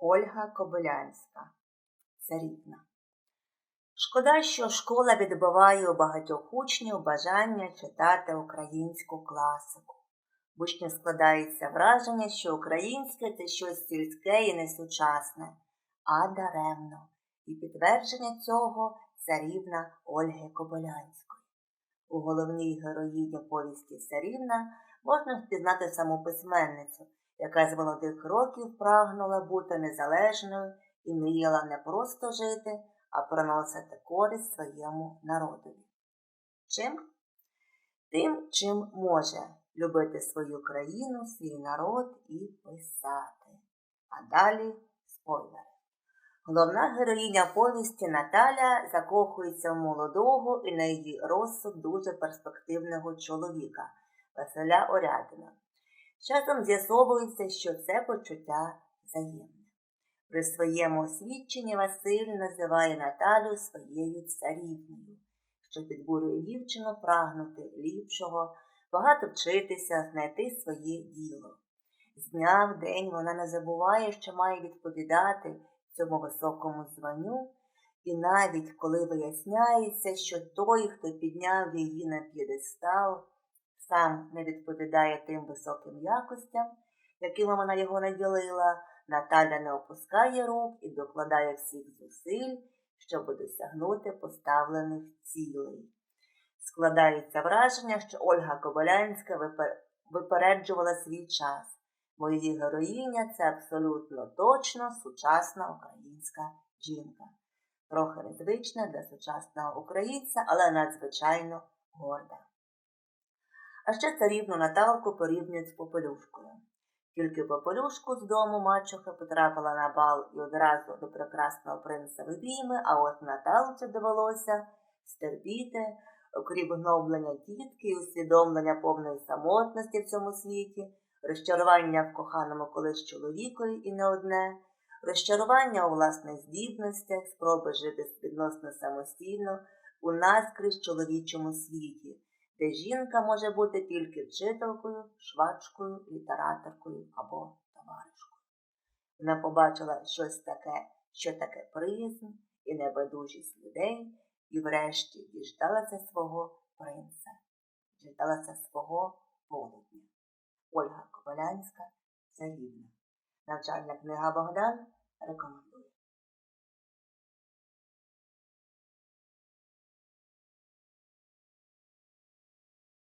Ольга Кобилянська. Царівна. Шкода, що школа відбиває у багатьох учнів бажання читати українську класику. В складається враження, що українське це щось сільське і несучасне, а даремно. І підтвердження цього царівна Ольги Кобилянської. У головній героїні повісті Царівна можна впізнати саму письменницю, яка з молодих років прагнула бути незалежною і мріяла не просто жити, а приносити користь своєму народові. Чим? Тим, чим може любити свою країну, свій народ і писати. А далі спойлери. Головна героїня повісті Наталя закохується в молодого і на її розсуд дуже перспективного чоловіка Василя Орядина. Часом з'ясовується, що це почуття взаємне. При своєму освідченні Василь називає Наталю своєю царівною, що підбурює дівчину прагнути ліпшого, багато вчитися, знайти своє діло. З дня в день вона не забуває, що має відповідати цьому високому званню, і навіть коли виясняється, що той, хто підняв її на п'єдестал, сам не відповідає тим високим якостям, якими вона його наділила, Наталя не опускає рук і докладає всіх зусиль, щоб досягнути поставлених цілей. Складається враження, що Ольга Кобилянська випереджувала свій час, бо її героїня це абсолютно точно сучасна українська жінка. Трохи незвична для сучасного українця, але надзвичайно горда. А ще царівну Наталку порівнюють з попелюшкою. Тільки попелюшку з дому мачуха потрапила на бал і одразу до прекрасного принца в обійми, а от Наталці довелося стерпіти, окрім гноблення тітки і усвідомлення повної самотності в цьому світі, розчарування в коханому колись чоловікові і не одне, розчарування у власних здібностях, спроби жити відносно самостійно у наскрізь чоловічому світі де жінка може бути тільки вчителкою, швачкою, літераторкою або товаришкою. Вона побачила щось таке, що таке призм і небайдужість людей, і врешті діждалася свого принца, діждалася свого полудня. Ольга Ковалянська Царівна. Навчальна книга Богдан рекомендує.